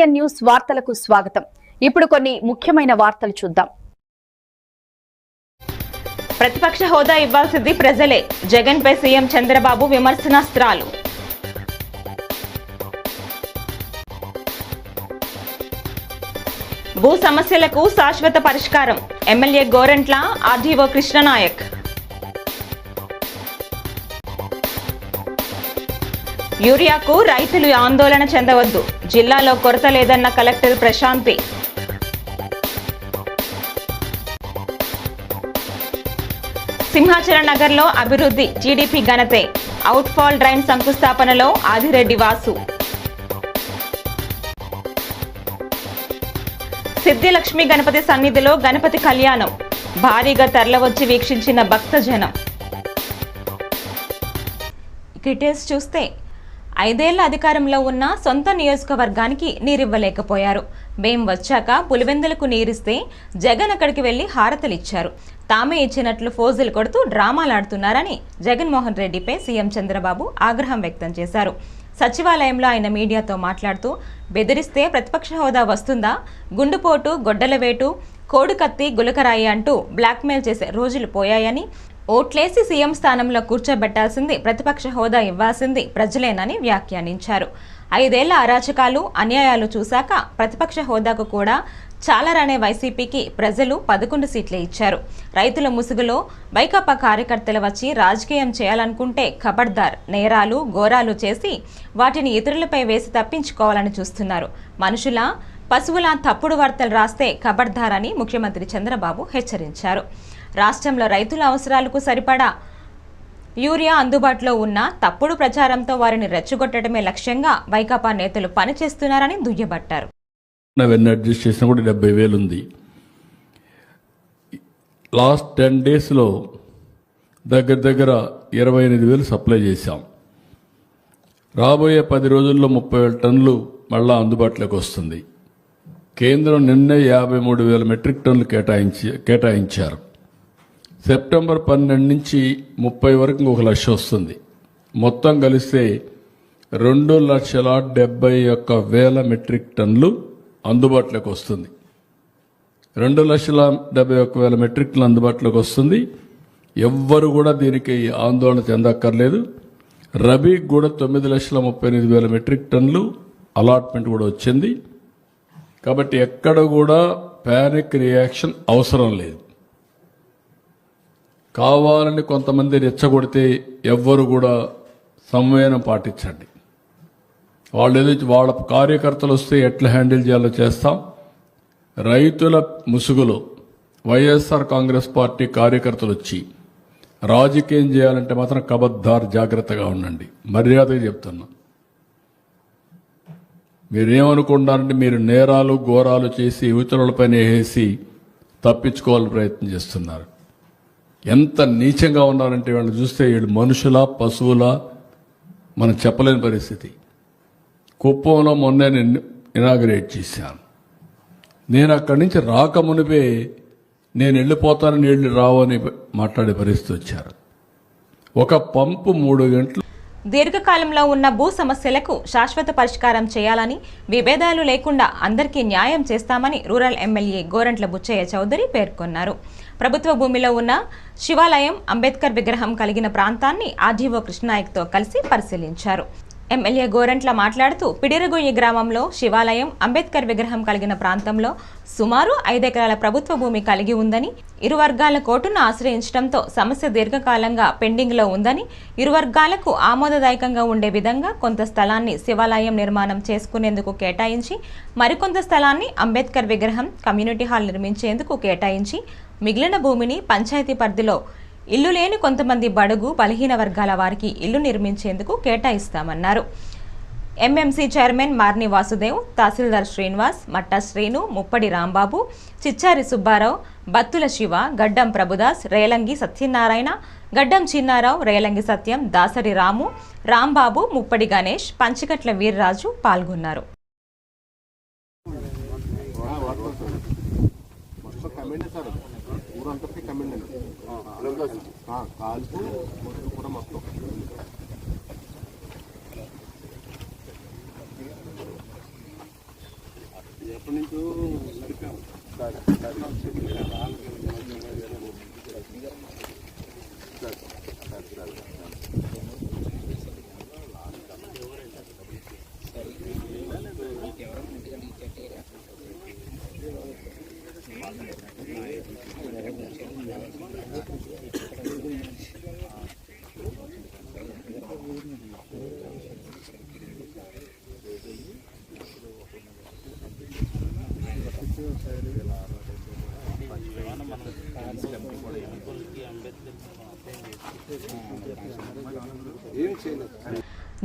ATN news వార్తలకు స్వాగతం. ఇప్పుడు కొన్ని ముఖ్యమైన వార్తలు చూద్దాం. ప్రతిపక్ష హోదా ఇవ్వాల్సింది ప్రజలే. జగన్ పై సీఎం చంద్రబాబు విమర్శనాస్త్రాలు. భూ సమస్యలకు శాశ్వత పరిష్కారం. MLA Gorantla RDO Krishnanayak. యూరియాకు రైతులు ఆందోళన చెందవద్దు. జిల్లాలో కొరత లేదన్న కలెక్టర్ ప్రశాంతి. సింహాచల నగర్లో అభివృద్ధి జీడీపీ ఘనతే. అవుట్ఫాల్ డ్రైన్ శంకుస్థాపనలో ఆదిరెడ్డి వాసు. సిద్ధిలక్ష్మి గణపతి సన్నిధిలో గణపతి కళ్యాణం. భారీగా తరలవచ్చి వీక్షించిన భక్తజనం. డీటెయిల్స్ చూస్తే ఐదేళ్ళ అధికారంలో ఉన్న సొంత నియోజకవర్గానికి నీరివ్వలేకపోయారు. మేం వచ్చాక పులివెందులకు నీరిస్తే జగన్ అక్కడికి వెళ్ళి హారతలిచ్చారు. తామే ఇచ్చినట్లు ఫోజులు కొడుతూ డ్రామాలాడుతున్నారని జగన్మోహన్ రెడ్డిపై సీఎం చంద్రబాబు ఆగ్రహం వ్యక్తం చేశారు. సచివాలయంలో ఆయన మీడియాతో మాట్లాడుతూ బెదిరిస్తే ప్రతిపక్ష హోదా వస్తుందా? గుండుపోటు గొడ్డల వేటు కోడుకత్తి గులకరాయి అంటూ బ్లాక్మెయిల్ చేసే రోజులు పోయాయని ఓట్లేసి సీఎం స్థానంలో కూర్చోబెట్టాల్సింది ప్రతిపక్ష హోదా ఇవ్వాల్సింది ప్రజలేనని వ్యాఖ్యానించారు. ఐదేళ్ళ అరాచకాలు అన్యాయాలు చూశాక ప్రతిపక్ష హోదాకు కూడా చాలరనే వైసీపీకి ప్రజలు పదకొండు సీట్లే ఇచ్చారు. రైతుల ముసుగులో వైకాపా కార్యకర్తలు వచ్చి రాజకీయం చేయాలనుకుంటే ఖబర్దార్ నేరాలు ఘోరాలు చేసి వాటిని ఇతరులపై వేసి తప్పించుకోవాలని చూస్తున్నారు. మనుషుల పశువుల తప్పుడు వార్తలు రాస్తే ఖబర్దార్ అని ముఖ్యమంత్రి చంద్రబాబు హెచ్చరించారు. రాష్ట్రంలో రైతుల అవసరాలకు సరిపడా యూరియా అందుబాటులో ఉన్న తప్పుడు ప్రచారంతో వారిని రెచ్చగొట్టడమే లక్ష్యంగా వైకాపా నేతలు పనిచేస్తున్నారని దుయ్యబట్టారు. అవన్నీ అడ్జస్ట్ చేసినా కూడా డెబ్బై వేలు ఉంది. లాస్ట్ టెన్ డేస్లో దగ్గర దగ్గర ఇరవై ఎనిమిది వేలు సప్లై చేశాం. రాబోయే పది రోజుల్లో ముప్పై వేల టన్నులు మళ్ళా అందుబాటులోకి వస్తుంది. కేంద్రం నిన్నే యాభై మూడు వేల మెట్రిక్ టన్నులు కేటాయించి కేటాయించారు. సెప్టెంబర్ పన్నెండు నుంచి ముప్పై వరకు ఒక లక్ష వస్తుంది. మొత్తం కలిస్తే రెండు లక్షల డెబ్బై ఒక్క వేల మెట్రిక్ టన్నులు అందుబాటులోకి వస్తుంది. రెండు లక్షల డెబ్బై ఒక్క వేల మెట్రిక్ టన్లు అందుబాటులోకి వస్తుంది. ఎవ్వరు కూడా దీనికి ఆందోళన చెందక్కర్లేదు. రబీకి కూడా తొమ్మిది లక్షల ముప్పై ఎనిమిది వేల మెట్రిక్ టన్నులు అలాట్మెంట్ కూడా వచ్చింది. కాబట్టి ఎక్కడ కూడా ప్యానిక్ రియాక్షన్ అవసరం లేదు. కావాలని కొంతమంది రెచ్చగొడితే ఎవ్వరు కూడా సంవేదన పాటించండి. వాళ్ళు ఏదో వాళ్ళ కార్యకర్తలు వస్తే ఎట్లా హ్యాండిల్ చేయాలో చేస్తాం. రైతుల ముసుగులో వైఎస్ఆర్ కాంగ్రెస్ పార్టీ కార్యకర్తలు వచ్చి రాజకీయం చేయాలంటే మాత్రం కబద్దార్ జాగ్రత్తగా ఉండండి. మర్యాదగా చెప్తున్నా. మీరేమనుకుంటారంటే మీరు నేరాలు ఘోరాలు చేసి ఇతరులపైన వేసి తప్పించుకోవాలని ప్రయత్నం చేస్తున్నారు. ఎంత నీచంగా ఉన్నారంటే వాళ్ళు చూస్తే వీళ్ళు మనుషుల పశువుల మనం చెప్పలేని పరిస్థితి. కుప్పంలో మొన్నే నేను ఇనాగ్రేట్ చేశాను. నేను అక్కడి నుంచి రాకమునిపే నేను వెళ్ళిపోతాను వెళ్ళి రావని మాట్లాడే పరిస్థితి వచ్చారు. ఒక పంపు మూడు గంటలు దీర్ఘకాలంలో ఉన్న భూ సమస్యలకు శాశ్వత పరిష్కారం చేయాలని విభేదాలు లేకుండా అందరికీ న్యాయం చేస్తామని రూరల్ ఎమ్మెల్యే గోరంట్ల బుచ్చయ్య చౌదరి పేర్కొన్నారు. ప్రభుత్వ భూమిలో ఉన్న శివాలయం అంబేద్కర్ విగ్రహం కలిగిన ప్రాంతాన్ని ఆర్డీఓ కృష్ణనాయక్తో కలిసి పరిశీలించారు. ఎమ్మెల్యే గోరంట్ల మాట్లాడుతూ పిడిరగొయ్యి గ్రామంలో శివాలయం అంబేద్కర్ విగ్రహం కలిగిన ప్రాంతంలో సుమారు ఐదెకరాల ప్రభుత్వ భూమి కలిగి ఉందని ఇరు వర్గాల కోర్టును ఆశ్రయించడంతో సమస్య దీర్ఘకాలంగా పెండింగ్లో ఉందని ఇరు వర్గాలకు ఆమోదదాయకంగా ఉండే విధంగా కొంత స్థలాన్ని శివాలయం నిర్మాణం చేసుకునేందుకు కేటాయించి మరికొంత స్థలాన్ని అంబేద్కర్ విగ్రహం కమ్యూనిటీ హాల్ నిర్మించేందుకు కేటాయించి మిగిలిన భూమిని పంచాయతీ పరిధిలో ఇల్లు లేని కొంతమంది బడుగు బలహీన వర్గాల వారికి ఇల్లు నిర్మించేందుకు కేటాయిస్తామన్నారు. ఎంఎంసీ చైర్మన్ మార్ని వాసుదేవ్ తహసీల్దార్ శ్రీనివాస్ మట్టా శ్రీను ముప్పడి రాంబాబు చిచ్చారి సుబ్బారావు బత్తుల శివ గడ్డం ప్రభుదాస్ రేలంగి సత్యనారాయణ గడ్డం చిన్నారావు రేలంగి సత్యం దాసరి రాము రాంబాబు ముప్పడి గణేష్ పంచకట్ల వీర్రాజు పాల్గొన్నారు. సార్ ఊరంతటికి కమెండ్ కాల్పు మొత్తం కూడా మొత్తం. ఎప్పటి నుంచో నడిపాము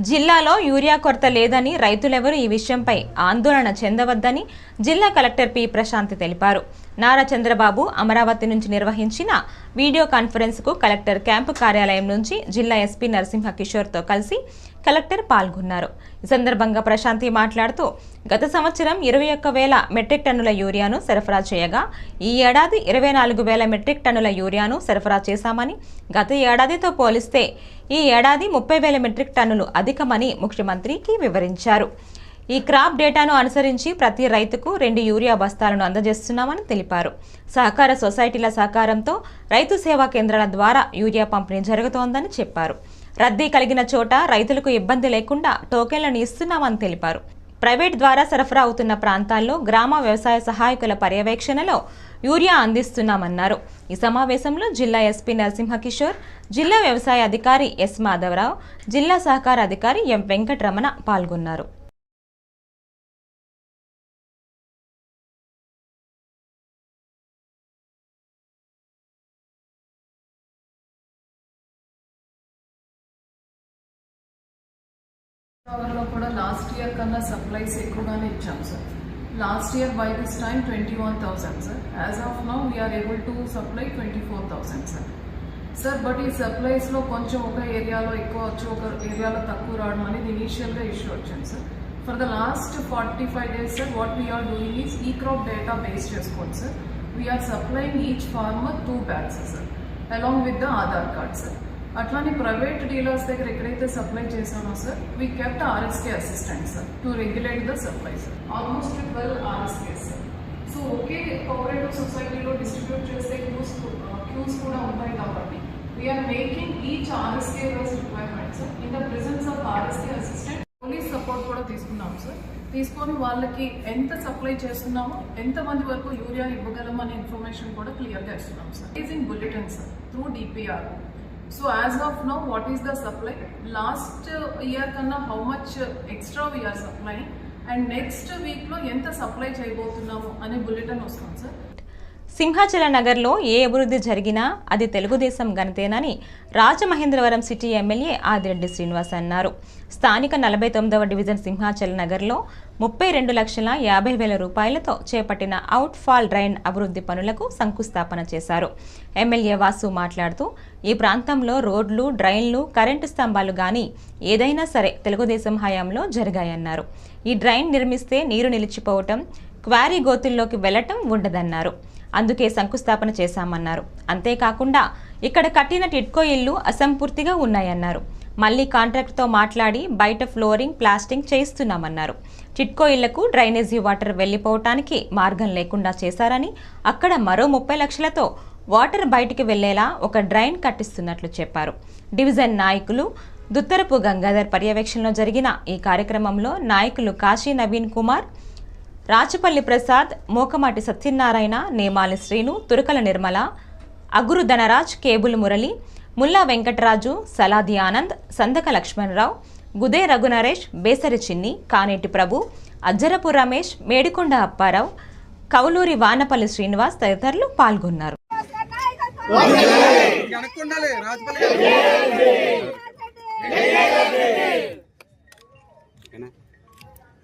జిల్లాలో యూరియా కొరత లేదని రైతులెవరూ ఈ విషయంపై ఆందోళన చెందవద్దని జిల్లా కలెక్టర్ పి ప్రశాంతి తెలిపారు. నారా చంద్రబాబు అమరావతి నుంచి నిర్వహించిన వీడియో కాన్ఫరెన్స్కు కలెక్టర్ క్యాంపు కార్యాలయం నుంచి జిల్లా ఎస్పీ నరసింహ కిషోర్తో కలిసి కలెక్టర్ పాల్గొన్నారు. ఈ సందర్భంగా ప్రశాంతి మాట్లాడుతూ గత సంవత్సరం ఇరవై ఒక్క వేల మెట్రిక్ టన్నుల యూరియాను సరఫరా చేయగా ఈ ఏడాది ఇరవై నాలుగు వేల మెట్రిక్ టన్నుల యూరియాను సరఫరా చేశామని గత ఏడాదితో పోలిస్తే ఈ ఏడాది ముప్పై వేల మెట్రిక్ టన్నులు అధికమని ముఖ్యమంత్రికి వివరించారు. ఈ క్రాప్ డేటాను అనుసరించి ప్రతి రైతుకు రెండు యూరియా బస్తాలను అందజేస్తున్నామని తెలిపారు. సహకార సొసైటీల సహకారంతో రైతు సేవా కేంద్రాల ద్వారా యూరియా పంపిణీ జరుగుతోందని చెప్పారు. రద్దీ కలిగిన చోట రైతులకు ఇబ్బంది లేకుండా టోకెన్లను ఇస్తున్నామని తెలిపారు. ప్రైవేట్ ద్వారా సరఫరా అవుతున్న ప్రాంతాల్లో గ్రామ వ్యవసాయ సహాయకుల పర్యవేక్షణలో యూరియా అందిస్తున్నామన్నారు. ఈ సమావేశంలో జిల్లా ఎస్పీ నరసింహకిషోర్ జిల్లా వ్యవసాయ అధికారి ఎస్ మాధవరావు జిల్లా సహకార అధికారి ఎం వెంకటరమణ పాల్గొన్నారు. లో కూడా లాస్ట్ ఇయర్ కన్నా సప్లైస్ ఎక్కువగానే ఇచ్చాం sir last year by this time twenty one thousand sir as of now we're able to supply twenty four thousand sir sir but ఈ సప్లైస్లో కొంచెం ఒక ఏరియాలో ఎక్కువ వచ్చి ఒక ఏరియాలో తక్కువ రావడం అనేది ఇనీషియల్గా ఇష్యూ వచ్చింది sir for the last forty five days sir what we're doing is ఈ క్రాప్ డేటా బేస్ చేసుకోండి sir we're supplying each farmer two bags sir along with the Aadhaar card sir అట్లానే ప్రైవేట్ డీలర్స్ దగ్గర ఎక్కడైతే supply చేశానో sir we kept RSK assistant sir to regulate the supply sir almost twelve RSK sir so okay cooperative సొసైటీలో distribute చేస్తే queues queues కూడా ఉంటాయి కాబట్టి we're making each RSK wise requirement sir in the presence of RSK assistant police support కూడా తీసుకున్నాం sir తీసుకొని వాళ్ళకి ఎంత సప్లై చేస్తున్నామో ఎంత మంది వరకు యూరియా ఇవ్వగలం అనే ఇన్ఫర్మేషన్ కూడా క్లియర్గా ఇస్తున్నాం sir is in bulletin sir through DPR so as of now what is the supply last year కన్నా how much extra we're supply and next వీక్లో ఎంత సప్లై చేయబోతున్నాము అనే బులెటిన్ వస్తుంది సార్ సింహాచల నగర్లో ఏ అభివృద్ధి జరిగినా అది తెలుగుదేశం ఘనతేనని రాజమహేంద్రవరం సిటీ ఎమ్మెల్యే ఆదిరెడ్డి శ్రీనివాస్ అన్నారు. స్థానిక నలభై తొమ్మిదవ డివిజన్ సింహాచల నగర్లో ముప్పై రెండు లక్షల యాభై వేల రూపాయలతో చేపట్టిన అవుట్ ఫాల్ డ్రైన్ అభివృద్ధి పనులకు శంకుస్థాపన చేశారు. ఎమ్మెల్యే వాసు మాట్లాడుతూ ఈ ప్రాంతంలో రోడ్లు డ్రైన్లు కరెంటు స్తంభాలు కానీ ఏదైనా సరే తెలుగుదేశం హయాంలో జరిగాయన్నారు. ఈ డ్రైన్ నిర్మిస్తే నీరు నిలిచిపోవటం క్వారీ గోతుల్లోకి వెళ్ళటం ఉండదన్నారు. అందుకే శంకుస్థాపన చేశామన్నారు. అంతేకాకుండా ఇక్కడ కట్టిన టిట్కో ఇల్లు అసంపూర్తిగా ఉన్నాయన్నారు. మళ్ళీ కాంట్రాక్ట్తో మాట్లాడి బయట ఫ్లోరింగ్ ప్లాస్టింగ్ చేయిస్తున్నామన్నారు. టిట్కో ఇళ్ళకు డ్రైనేజీ వాటర్ వెళ్ళిపోవటానికి మార్గం లేకుండా చేశారని అక్కడ మరో ముప్పై లక్షలతో వాటర్ బయటికి వెళ్ళేలా ఒక డ్రైన్ కట్టిస్తున్నట్లు చెప్పారు. డివిజన్ నాయకులు దుత్తరపు గంగాధర్ పర్యవేక్షణలో జరిగిన ఈ కార్యక్రమంలో నాయకులు కాశీ నవీన్ కుమార్ రాచపల్లి ప్రసాద్ మోకమాటి సత్యనారాయణ నేమాలి శ్రీను తురకల నిర్మల అగురు ధనరాజ్ కేబుల్ మురళి ముల్లా వెంకటరాజు సలాది ఆనంద్ సందక లక్ష్మణరావు గుదే రఘునరేష్ బేసరి చిన్ని కానేటి ప్రభు అజ్జరపు రమేష్ మేడికొండ అప్పారావు కౌలూరి వానపల్లి శ్రీనివాస్ తదితరులు పాల్గొన్నారు. రాజపల్లి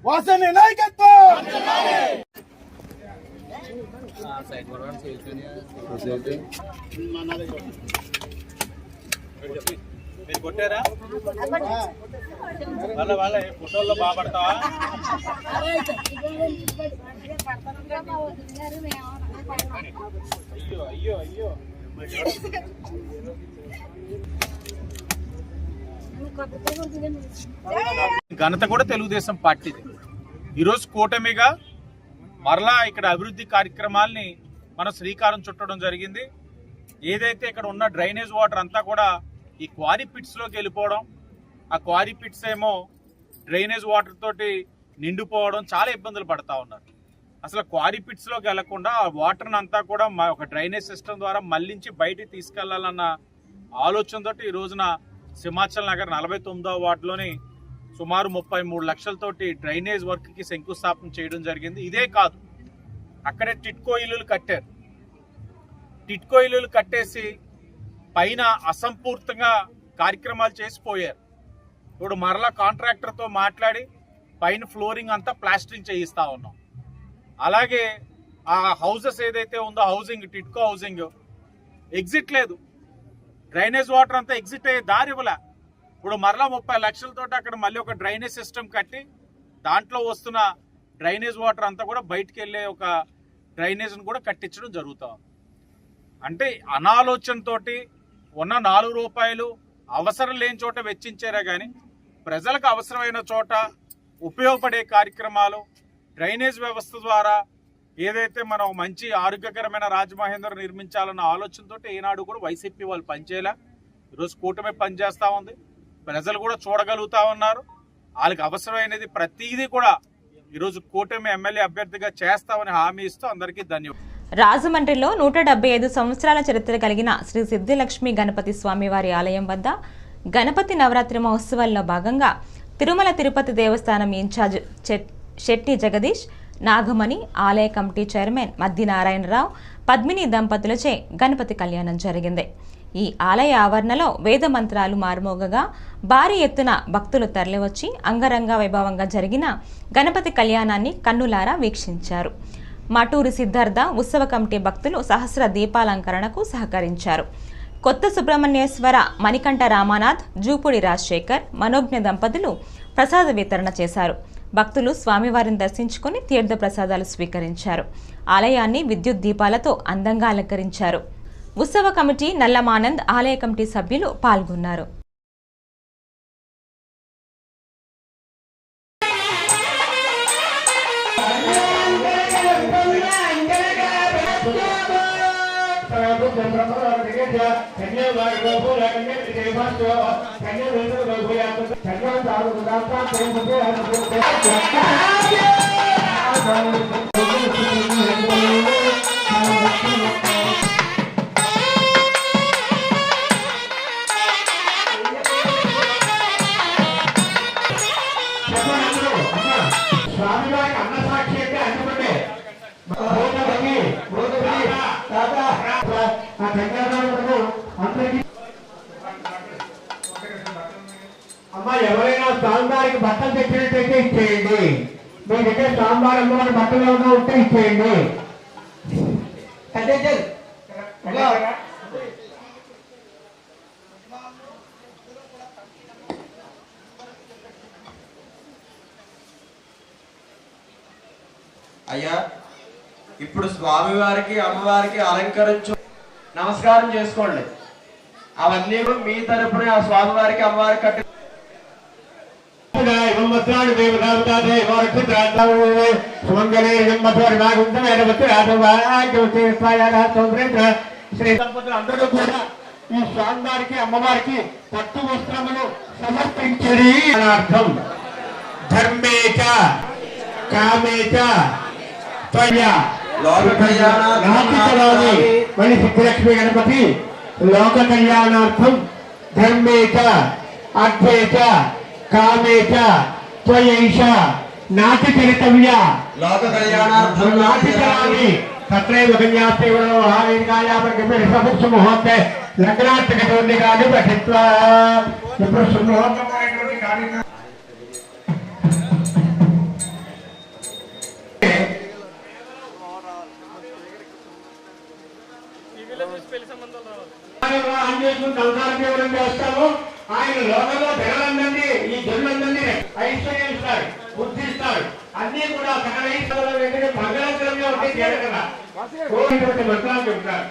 వాసన నాయకత్వం! మీరు కొట్టారా వాళ్ళ వాళ్ళ ఫోటోల్లో బాగా పడతావా అయ్యో అయ్యో అయ్యో. ఘనత కూడా తెలుగుదేశం పార్టీది. ఈరోజు కూటమిగా మరలా ఇక్కడ అభివృద్ధి కార్యక్రమాల్ని మనం శ్రీకారం చుట్టడం జరిగింది. ఏదైతే ఇక్కడ ఉన్న డ్రైనేజ్ వాటర్ అంతా కూడా ఈ క్వారీ పిట్స్లోకి వెళ్ళిపోవడం ఆ క్వారీ పిట్స్ ఏమో డ్రైనేజ్ వాటర్ తోటి నిండిపోవడం చాలా ఇబ్బందులు పడతా ఉన్నారు. అసలు క్వారీ పిట్స్లోకి వెళ్ళకుండా ఆ వాటర్ని అంతా కూడా మా ఒక డ్రైనేజ్ సిస్టమ్ ద్వారా మళ్ళించి బయటికి తీసుకెళ్ళాలన్న ఆలోచనతో ఈ రోజున సింహాచల్ నగర్ నలభై తొమ్మిదవ వార్డులోని సుమారు ముప్పై మూడు లక్షలతోటి డ్రైనేజ్ వర్క్కి శంకుస్థాపన చేయడం జరిగింది. ఇదే కాదు అక్కడే టిట్కో ఇల్లులు కట్టారు. టిట్కో ఇల్లులు కట్టేసి పైన అసంపూర్తంగా కార్యక్రమాలు చేసిపోయారు ఇప్పుడు మరలా కాంట్రాక్టర్తో మాట్లాడి పైన ఫ్లోరింగ్ అంతా ప్లాస్టరింగ్ చేయిస్తా ఉన్నాం. అలాగే ఆ హౌసెస్ ఏదైతే ఉందో హౌసింగ్ టిట్కో హౌసింగ్ ఎగ్జిట్ లేదు. డ్రైనేజ్ వాటర్ అంతా ఎగ్జిట్ అయ్యే దారి ఇవ్వలే. ఇప్పుడు మరలా ముప్పై లక్షలతో అక్కడ మళ్ళీ ఒక డ్రైనేజ్ సిస్టమ్ కట్టి దాంట్లో వస్తున్న డ్రైనేజ్ వాటర్ అంతా కూడా బయటికి వెళ్ళే ఒక డ్రైనేజ్ను కూడా కట్టించడం జరుగుతాం అంటే అనాలోచనతోటి ఉన్న నాలుగు రూపాయలు అవసరం లేని చోట వెచ్చించారే కానీ ప్రజలకు అవసరమైన చోట ఉపయోగపడే కార్యక్రమాలు డ్రైనేజ్ వ్యవస్థ ద్వారా ఏదైతే మనం మంచి ఆరోగ్యకరమైన రాజమహేంద్ర నిర్మించాలన్న ఆలోచనతో ఈనాడు కూడా వైసీపీ వాళ్ళు పనిచేయలే. ఈరోజు కూటమి పనిచేస్తూ ఉంది. ప్రజలు కూడా చూడగలుగుతా ఉన్నారు. వాళ్ళకి అవసరమైనది ప్రతిదీ కూడా ఈరోజు కూటమి ఎమ్మెల్యే అభ్యర్థిగా చేస్తామని హామీ ఇస్తూ అందరికీ ధన్యవాదాలు. రాజమండ్రిలో నూట డెబ్బై ఐదు సంవత్సరాల చరిత్ర కలిగిన శ్రీ సిద్ధిలక్ష్మి గణపతి స్వామివారి ఆలయం వద్ద గణపతి నవరాత్రి మహోత్సవాల్లో భాగంగా తిరుమల తిరుపతి దేవస్థానం ఇన్ఛార్జ్ చెట్- శెట్టి జగదీష్ నాగమణి ఆలయ కమిటీ చైర్మన్ మద్ది నారాయణరావు పద్మిని దంపతులచే గణపతి కళ్యాణం జరిగింది. ఈ ఆలయ ఆవరణలో వేద మంత్రాలు మారుమోగగా భారీ ఎత్తున భక్తులు తరలివచ్చి అంగరంగ వైభవంగా జరిగిన గణపతి కళ్యాణాన్ని కన్నులారా వీక్షించారు. మటూరి సిద్ధార్థ ఉత్సవ కమిటీ భక్తులు సహస్ర దీపాలంకరణకు సహకరించారు. కొత్త సుబ్రహ్మణ్యేశ్వర మణికంఠ రామానాథ్ జూపుడి రాజశేఖర్ మనోజ్ఞ దంపతులు ప్రసాద వితరణ చేశారు. భక్తులు స్వామివారిని దర్శించుకుని తీర్థ ప్రసాదాలు స్వీకరించారు. ఆలయాన్ని విద్యుత్ దీపాలతో అందంగా అలంకరించారు. ఉత్సవ కమిటీ నల్లమానంద్ ఆలయ కమిటీ సభ్యులు పాల్గొన్నారు. స్వామివారికి ఇలా. అయ్యా ఇప్పుడు స్వామివారికి అమ్మవారికి అలంకరించు నమస్కారం చేసుకోండి. అవన్నీ కూడా మీ తరపున ఆ స్వామివారికి అమ్మవారికి కట్టి ఇవం వస్త్రాన్ని దేవతావతాదే వారక్షిత్రాంతావు సుమంగళే ఏడవత్తి రాఘవాగ్యోతిస్వాయారేంద్ర శ్రీ దంపతులు అందరూ కూడా ఈ స్వామివారికి అమ్మవారికి పట్టు వస్త్రములు సమర్పించడి అర్థం. ధర్మేచ కామేచ త్వయ. లోక కళ్యాణార్థం నాటికరాని మళ్ళీ సిద్ధిలక్ష్మి గణపతి లోక కళ్యాణార్థం ధర్మేచ అర్థేచ కామేచ త్వయైష. నాటి చరితవ్య. లోక కళ్యాణార్థం నాటికరాని తత్రైవ కన్యాస్తేవలో హావేదికాయాపరికమిష ముహూర్తే లగ్నార్థకటోన్ని కాదు పఠిత్వా ఇప్పుడు సుముహూర్తమైనటువంటి కార్యక్రమం చేస్తాము ఆయన లోకంలో పిల్లలందరినీ ఈ జనులందరినీ ఐశ్వర్యం బుద్ధిస్తాడు అన్ని కూడా సకల ఈశ్వరుల దగ్గర మంగళకరంగా ఉంటే చేయగల కోరినటువంటి మంత్రాలు చెప్తారు.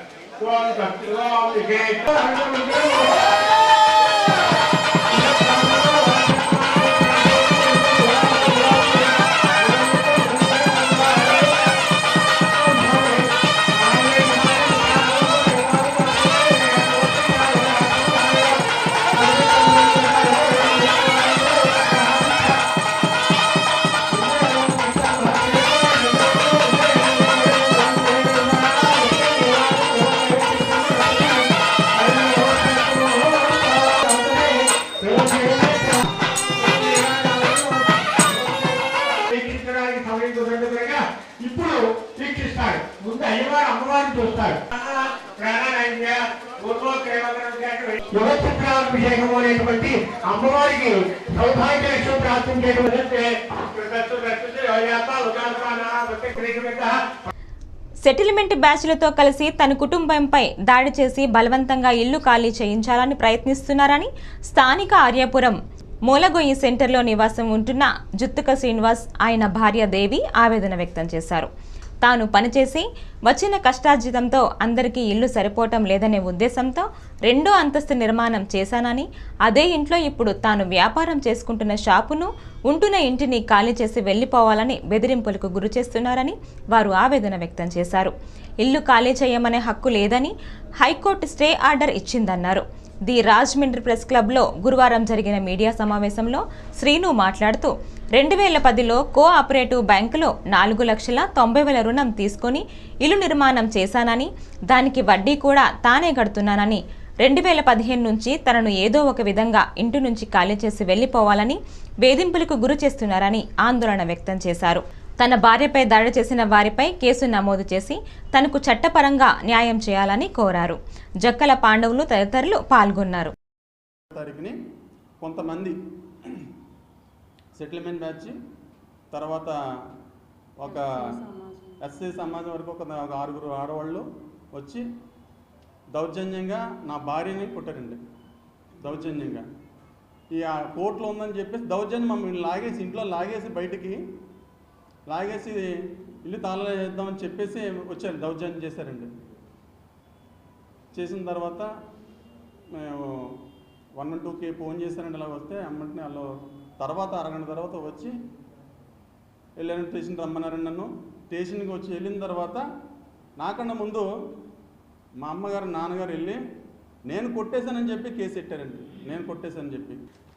అమ్మవారికి సౌభాగ్యం సెటిల్మెంట్ బ్యాచ్లతో కలిసి తన కుటుంబంపై దాడి చేసి బలవంతంగా ఇల్లు ఖాళీ చేయించాలని ప్రయత్నిస్తున్నారని స్థానిక ఆర్యాపురం మూలగొయ్యి సెంటర్లో నివాసం ఉంటున్న జుత్తుక శ్రీనివాస్ ఆయన భార్య దేవి ఆవేదన వ్యక్తం చేశారు. తాను పనిచేసి వచ్చిన కష్టార్జితంతో అందరికీ ఇల్లు సరిపోవటం లేదనే ఉద్దేశంతో రెండో అంతస్తు నిర్మాణం చేశానని అదే ఇంట్లో ఇప్పుడు తాను వ్యాపారం చేసుకుంటున్న షాపును ఉంటున్న ఇంటిని ఖాళీ చేసి వెళ్ళిపోవాలని బెదిరింపులకు గురి చేస్తున్నారని వారు ఆవేదన వ్యక్తం చేశారు. ఇల్లు ఖాళీ చేయమనే హక్కు లేదని హైకోర్టు స్టే ఆర్డర్ ఇచ్చిందన్నారు. ది రాజమండ్రి ప్రెస్ క్లబ్లో గురువారం జరిగిన మీడియా సమావేశంలో శ్రీను మాట్లాడుతూ రెండు వేల పదిలో కోఆపరేటివ్ బ్యాంకులో నాలుగు లక్షల తొంభై వేల రుణం తీసుకొని ఇల్లు నిర్మాణం చేశానని దానికి వడ్డీ కూడా తానే కడుతున్నానని రెండు వేల పదిహేను నుంచి తనను ఏదో ఒక విధంగా ఇంటి నుంచి ఖాళీ చేసి వెళ్ళిపోవాలని వేధింపులకు గురి చేస్తున్నారని ఆందోళన వ్యక్తం చేశారు. తన భార్యపై దాడి చేసిన వారిపై కేసు నమోదు చేసి తనకు చట్టపరంగా న్యాయం చేయాలని కోరారు. జక్కల పాండవులు తదితరులు పాల్గొన్నారు. తారీఖుని కొంతమంది సెటిల్మెంట్ బ్యాచ్ తర్వాత ఒక ఎస్సీ సమాజం వరకు ఒక ఆరుగురు ఆడవాళ్ళు వచ్చి దౌర్జన్యంగా నా భార్యని పుట్టారండి దౌర్జన్యంగా. ఈ కోర్టులో ఉందని చెప్పేసి దౌర్జన్యం మమ్మల్ని లాగేసి ఇంట్లో లాగేసి బయటికి లాగేసి ఇల్లు తాళాలు చేద్దామని చెప్పేసి వచ్చారు దౌర్జన్యం చేశారండి. చేసిన తర్వాత మేము వన్ వన్ టూకి ఫోన్ చేశారండి అలా వస్తే అమ్మంటే వాళ్ళు తర్వాత అరగంట తర్వాత వచ్చి వెళ్ళాను స్టేషన్ రమ్మన్నారండి నన్ను. స్టేషన్కి వచ్చి వెళ్ళిన తర్వాత నాకన్నా ముందు మా అమ్మగారు నాన్నగారు వెళ్ళి నేను కొట్టేశానని చెప్పి కేసు పెట్టారండి నేను కొట్టేశానని చెప్పి.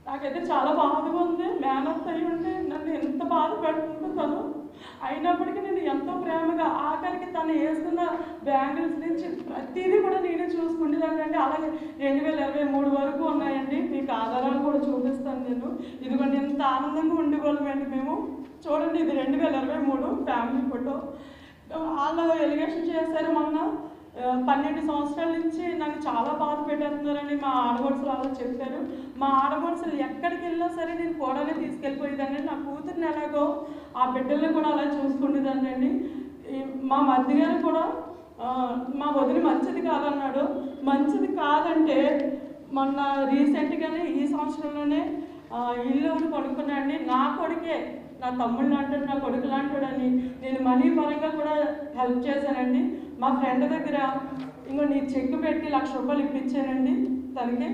నాకైతే చాలా బాధగా ఉంది. మేనత్ అయి ఉంటే నన్ను ఎంత బాధ పెడుతుందో తను అయినప్పటికీ నేను ఎంతో ప్రేమగా ఆఖరికి తను వేసుకున్న బ్యాంగిల్స్ నుంచి ప్రతిదీ కూడా నేనే చూసుకుంటేదానండి అలాగే రెండు వేల ఇరవై మూడు వరకు ఉన్నాయండి. మీకు ఆధారాలు కూడా చూపిస్తాను నేను. ఇదిగోండి ఎంత ఆనందంగా ఉండేవాళ్ళమండి మేము. చూడండి ఇది రెండు వేల ఇరవై మూడు ఫ్యామిలీ ఫోటో వాళ్ళు ఎలిగేషన్ చేశారు మొన్న. పన్నెండు సంవత్సరాల నుంచి నాకు చాలా బాధ పెట్టేస్తున్నారని మా ఆడగొడుసులు అలా చెప్పారు. మా ఆడగొడుసులు ఎక్కడికి వెళ్ళినా సరే నేను కోడలే తీసుకెళ్ళిపోయేదాన్ని. నా కూతుర్ని ఎలాగో ఆ బిడ్డల్ని కూడా అలా చూసుకునేదాన్ని అండి. మా మధ్య గారు కూడా మా వదిలి మంచిది కాదన్నాడు. మంచిది కాదంటే మొన్న రీసెంట్గానే ఈ సంవత్సరంలోనే ఇల్లు ఒకటి కొనుక్కున్నాండి నా కొడుకే నా తమ్ముడు లాంటాడు నా కొడుకు లాంటాడని నేను మనీ పరంగా కూడా హెల్ప్ చేశానండి. మా ఫ్రెండ్ దగ్గర ఇంకో నీ చెక్ పెట్టి లక్ష రూపాయలు ఇప్పించానండి తనకి.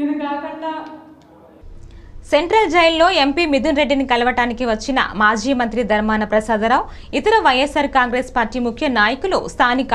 ఇది కాకుండా సెంట్రల్ జైల్లో ఎంపీ మిథున్ రెడ్డిని కలవటానికి వచ్చిన మాజీ మంత్రి ధర్మాన ప్రసాదరావు ఇతర వైఎస్ఆర్ కాంగ్రెస్ పార్టీ ముఖ్య నాయకులు స్థానిక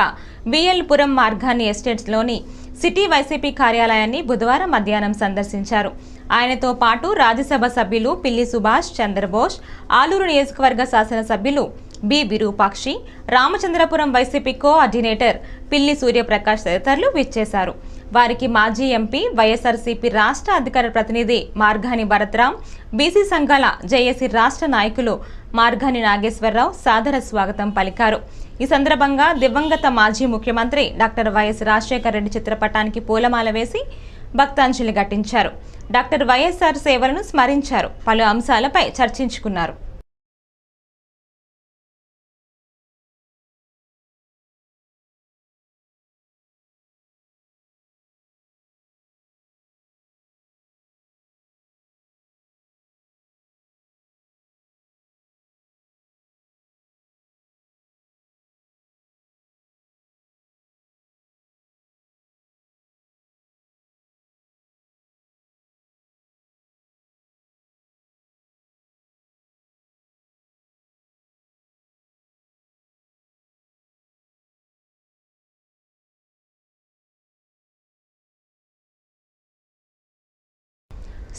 బిఎల్ పురం మార్గాన్ని ఎస్టేట్స్లోని సిటీ వైసీపీ కార్యాలయాన్ని బుధవారం మధ్యాహ్నం సందర్శించారు. ఆయనతో పాటు రాజ్యసభ సభ్యులు పిల్లి సుభాష్ చంద్రబోస్ ఆలూరు నియోజకవర్గ శాసనసభ్యులు B. Virupakshi Ramachandrapuram YCP coordinator Pilli Suryaprakash తదితరులు విచ్చేశారు. వారికి మాజీ ఎంపీ వైఎస్ఆర్సీపీ రాష్ట్ర అధికార ప్రతినిధి మార్గాని భరత్రాం బీసీ సంఘాల జేఏసీ రాష్ట్ర నాయకులు మార్గాని నాగేశ్వరరావు సాదర స్వాగతం పలికారు. ఈ సందర్భంగా దివంగత మాజీ ముఖ్యమంత్రి డాక్టర్ వైఎస్ రాజశేఖర రెడ్డి చిత్రపటానికి పూలమాల వేసి భక్తాంజలి ఘటించారు. డాక్టర్ వైఎస్ఆర్ సేవలను స్మరించారు. పలు అంశాలపై చర్చించుకున్నారు.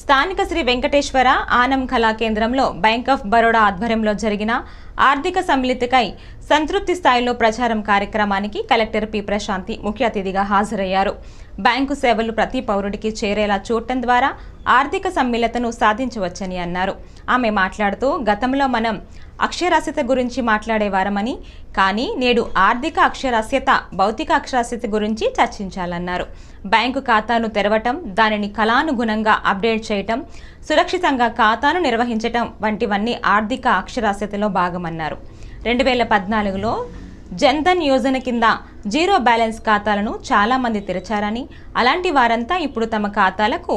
స్థానిక శ్రీ వెంకటేశ్వర ఆనం కళా కేంద్రంలో బ్యాంక్ ఆఫ్ బరోడా ఆధ్వర్యంలో జరిగిన ఆర్థిక సమ్మిళితకై సంతృప్తి స్థాయిలో ప్రచారం కార్యక్రమానికి కలెక్టర్ పి ప్రశాంతి ముఖ్య అతిథిగా హాజరయ్యారు. బ్యాంకు సేవలు ప్రతి పౌరుడికి చేరేలా చూడటం ద్వారా ఆర్థిక సమ్మిళతను సాధించవచ్చని అన్నారు. ఆమె మాట్లాడుతూ గతంలో మనం అక్షరాస్యత గురించి మాట్లాడేవారమని కానీ నేడు ఆర్థిక అక్షరాస్యత భౌతిక అక్షరాస్యత గురించి చర్చించాలన్నారు. బ్యాంకు ఖాతాను తెరవటం దానిని కళానుగుణంగా అప్డేట్ చేయటం సురక్షితంగా ఖాతాను నిర్వహించటం వంటివన్నీ ఆర్థిక అక్షరాస్యతలో భాగమన్నారు. రెండు వేల పద్నాలుగులో జన్ధన్ యోజన కింద జీరో బ్యాలెన్స్ ఖాతాలను చాలామంది తెరచారని అలాంటి వారంతా ఇప్పుడు తమ ఖాతాలకు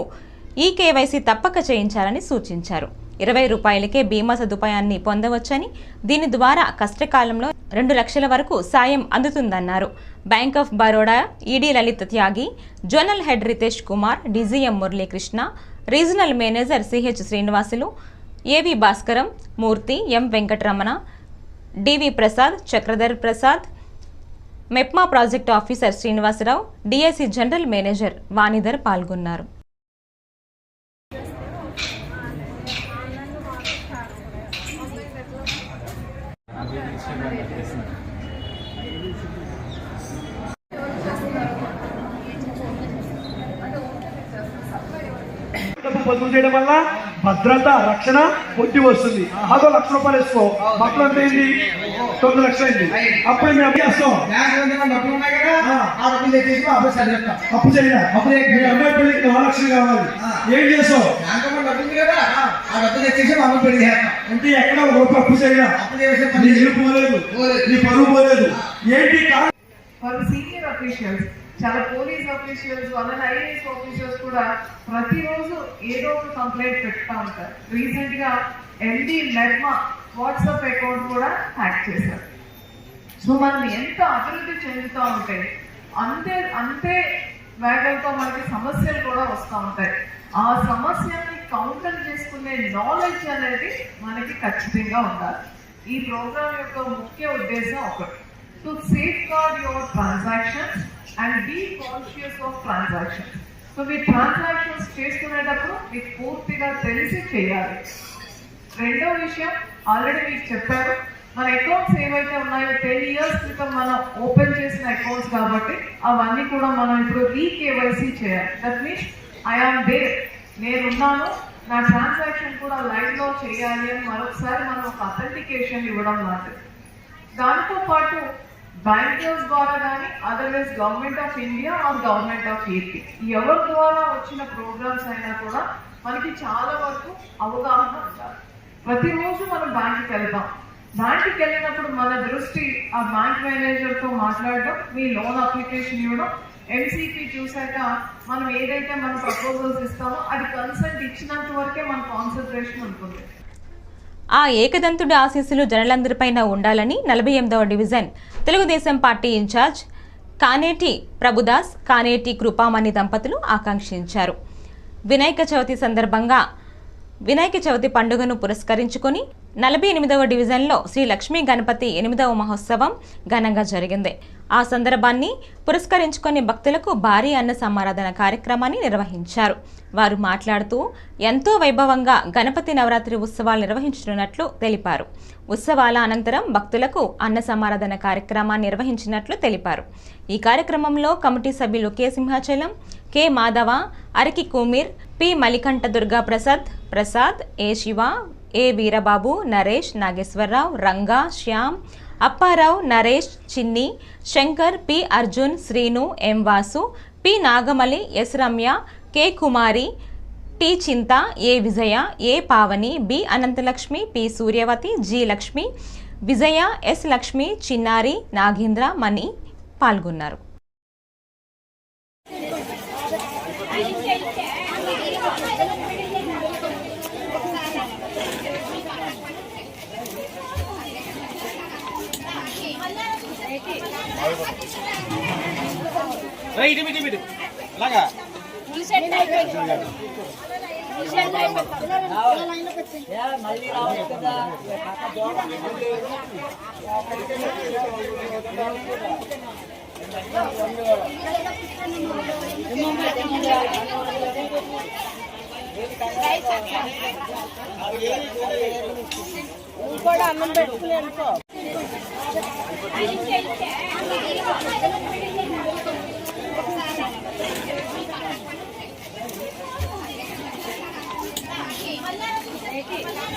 ఈ కేవైసీ తప్పక చేయించాలని సూచించారు. ఇరవై రూపాయలకే బీమా సదుపాయాన్ని పొందవచ్చని దీని ద్వారా కష్టకాలంలో రెండు లక్షల వరకు సాయం అందుతుందన్నారు. Bank of Baroda ED Lalit Tyagi zonal head Ritesh Kumar DGM Muralikrishna regional manager CH Srinivasulu AV Bhaskaram Murthy M Venkataramana DV Prasad Chakradhar Prasad MEPMA project officer Srinivasarao DSC general manager Vanidhar పాల్గొన్నారు. డబ్బు పొదుపు చేయడం వల్ల భద్రత రక్షణ వడ్డీ వస్తుంది. అదో లక్ష రూపాయలు వేసుకో. మొత్తం అయింది తొమ్మిది లక్షలు అయింది. అప్పుడు మేము అప్పు చేస్తాం. అప్పు చేయరా అప్పుడు అమ్మాయి పెళ్ళికి నాలుగు లక్షలు కావాలి. ఏం చేస్తావు అంటే ఎక్కడ ఒక రూపాయి అప్పు చేయరా నీ ఇల్లు పోలేదు. నీ పరువు పోలేదు. ఏంటి కారణం ఫర్ సీనియర్ అఫీషియల్స్ చాలా పోలీస్ అఫీషియల్స్ అలానే ఐఏఎస్ ఆఫీసర్స్ కూడా ప్రతిరోజు ఏదో ఒక కంప్లైంట్ పెడతా ఉంటారు. రీసెంట్గా ఎండి మెర్మా వాట్సాప్ అకౌంట్ కూడా హ్యాక్ చేశారు. సో మనం ఎంత అభివృద్ధి చెందుతూ ఉంటే అంతే అంతే వేగంతో మనకి సమస్యలు కూడా వస్తూ ఉంటాయి. ఆ సమస్యని కౌంటర్ చేసుకునే నాలెడ్జ్ అనేది మనకి ఖచ్చితంగా ఉండాలి. ఈ ప్రోగ్రామ్ యొక్క ముఖ్య ఉద్దేశం ఒకటి. To safeguard your transactions and be conscious of transactions so me transactions చేసుకునేటప్పుడు మీకు పూర్తిగా తెలిసి చేయాలి. రెండో విషయం ఆల్రెడీ మీకు చెప్పారు మన అకౌంట్స్ ఏవైతే ఉన్నాయో టెన్ ఇయర్స్ క్రితం మనం ఓపెన్ చేసిన అకౌంట్స్ కాబట్టి అవన్నీ కూడా మనం ఇప్పుడు రీకేవైసీ చేయాలి. దట్ మీన్స్ ఐఆమ్ దేర్ నేనున్నాను. నా ట్రాన్సాక్షన్ కూడా లైవ్లో చేయాలి అని మరొకసారి మనం ఒక అథెంటికేషన్ ఇవ్వడం లాంటిది. దానితో పాటు బ్యాంకర్స్ ద్వారా కానీ otherwise government of India or government of AP ఎవరి ద్వారా వచ్చిన ప్రోగ్రామ్స్ అయినా కూడా మనకి చాలా వరకు అవగాహన ఉండాలి. ప్రతిరోజు మనం బ్యాంకుకి వెళ్తాం బ్యాంకుకి వెళ్ళినప్పుడు మన దృష్టి ఆ బ్యాంక్ మేనేజర్తో మాట్లాడడం మీ లోన్ అప్లికేషన్ ఇవ్వడం ఎంసీపీ చూశాక మనం ఏదైతే మన ప్రపోజల్స్ ఇస్తామో అది కన్సల్ట్ ఇచ్చినంత వరకే మన కాన్సన్ట్రేషన్ ఉంటుంది. ఆ ఏకదంతుడి ఆశీస్సులు జనలందరిపైన ఉండాలని నలభై ఎనిమిదవ division Telugudesam party incharge Kaneti Prabhudas Kaneti Kripamani దంపతులు ఆకాంక్షించారు. వినాయక చవితి సందర్భంగా వినాయక చవితి పండుగను పురస్కరించుకొని నలభై ఎనిమిదవ డివిజన్లో శ్రీ లక్ష్మీ గణపతి ఎనిమిదవ మహోత్సవం ఘనంగా జరిగింది. ఆ సందర్భాన్ని పురస్కరించుకొని భక్తులకు భారీ అన్న సమారాధన కార్యక్రమాన్ని నిర్వహించారు. వారు మాట్లాడుతూ ఎంతో వైభవంగా గణపతి నవరాత్రి ఉత్సవాలు నిర్వహించనున్నట్లు తెలిపారు. ఉత్సవాల అనంతరం భక్తులకు అన్న సమారాధన కార్యక్రమాన్ని నిర్వహించినట్లు తెలిపారు. ఈ కార్యక్రమంలో కమిటీ సభ్యులు K. Simhachalam K. Madhava Araki Kumar P. Malikantha Durga Prasad Prasad A. Siva A. Veerababu Naresh Nageswararao Ranga Shyam Apparao Naresh Chinni Shankar P. Arjun Srinu M. Vasu P. Nagamali S. Ramya K. Kumari T. Chinta A. Vijaya A. Pavani B. Anantalakshmi P. Suryavathi G. Lakshmi Vijaya S. Lakshmi Chinnari Nagendra Mani పాల్గొన్నారు. ఇటు కూడా అన్నం పెట్టుకుని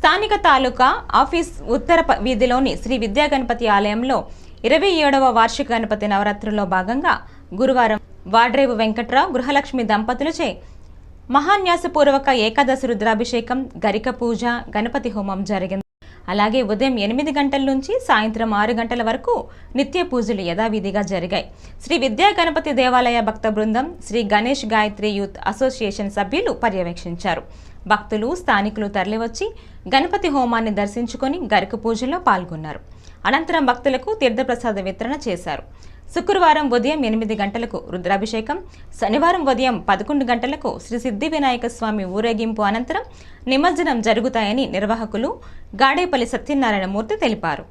స్థానిక తాలూకా office ఉత్తర వీధిలోని శ్రీ విద్యా గణపతి ఆలయంలో ఇరవై ఏడవ వార్షిక గణపతి నవరాత్రుల్లో భాగంగా గురువారం వాడ్రేవు వెంకట్రావు గృహలక్ష్మి దంపతులచే మహాన్యాసపూర్వక ఏకాదశి రుద్రాభిషేకం గరిక పూజ గణపతి హోమం జరిగింది. అలాగే ఉదయం ఎనిమిది గంటల నుంచి సాయంత్రం ఆరు గంటల వరకు నిత్య పూజలు యథావిధిగా జరిగాయి. శ్రీ విద్యా గణపతి దేవాలయ భక్త బృందం శ్రీ గణేష్ గాయత్రి యూత్ అసోసియేషన్ సభ్యులు పర్యవేక్షించారు. భక్తులు స్థానికులు తరలివచ్చి గణపతి హోమాన్ని దర్శించుకొని గరిక పూజలో పాల్గొన్నారు. అనంతరం భక్తులకు తీర్థప్రసాద వితరణ చేశారు. శుక్రవారం ఉదయం ఎనిమిది గంటలకు రుద్రాభిషేకం శనివారం ఉదయం పదకొండు గంటలకు శ్రీ సిద్ధి వినాయక స్వామి ఊరేగింపు అనంతరం నిమజ్జనం జరుగుతాయని నిర్వాహకులు గాడేపల్లి సత్యనారాయణమూర్తి తెలిపారు.